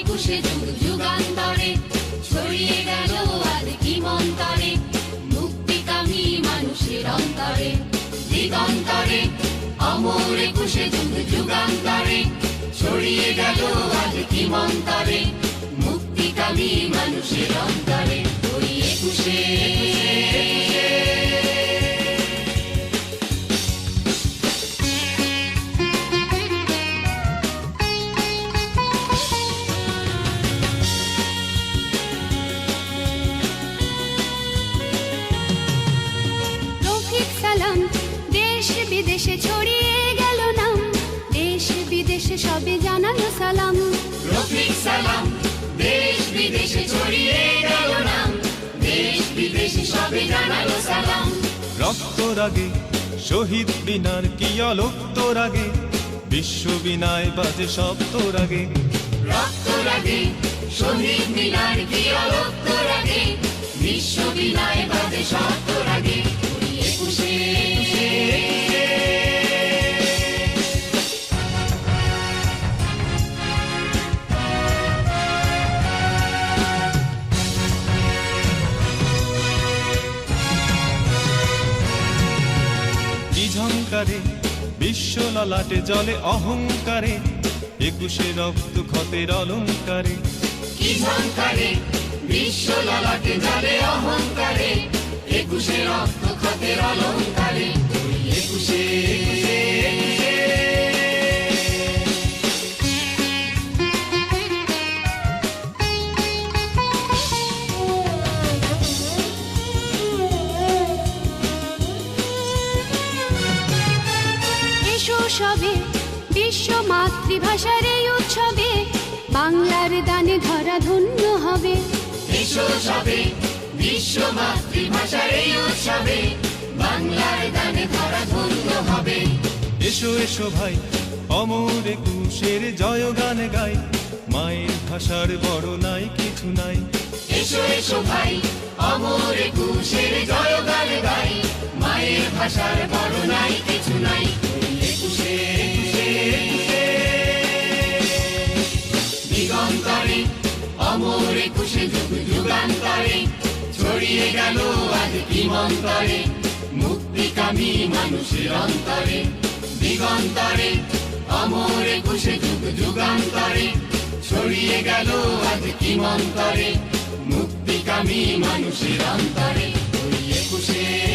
একুশে যুগ যুগান্তরে। ছড়িয়ে গেল আজ মুক্তি মুক্তিকামী মানুষের অন্তরে। দিগন্তরে, অমর একুশে যুগ যুগান্তরে। ছড়িয়ে গেল আজ কিমন্তরে মুক্তিকামী মানুষের অন্তরে। জানালো সালাম রক্ত রাগে শহীদ বিনার কি অলোক তোর আগে বিশ্ব বিনায় বাজে শব্দ রাগে রক্ত রাগে শহীদ বিনার কি লাগে বিশ্ব বিনায় বাজে শব্দ কি ঝঙ্কারে বিশ্ব ললাটে, জলে অহংকারে, একুশে রক্ত ক্ষতের অলঙ্কারে। কি ঝংকারে, বিশ্ব ললাটে, জলে অহংকারে, একুশে রক্ত ক্ষতের অলঙ্কারে। সবে বিশ্ব মাতৃভাষার এই উৎসবে বাংলার দানে ধরা ধন্য হবে। সবে বিশ্ব মাতৃভাষার এই উৎসবে বাংলার দানে ধরা ধন্য হবে। এসো এসো ভাই অমর একুশের জয় গান গাই। মায়ের ভাষার বড় নাই কিছু নাই। এসো এসো ভাই অমর একুশের জয় গান গাই। মায়ের ভাষার বড় নাই কিছু নাই। অমর একুশে যুগ যুগান্তরে। ছড়িয়ে গেল আজ কিমন্তরে। মুক্তিকামী মানুষের অন্তরে। দিগন্তরে, অমর একুশে যুগ যুগান্তরে। ছড়িয়ে গেল আজ কিমন্তরে। মুক্তি মুক্তিকামী মানুষের অন্তরে। একুশে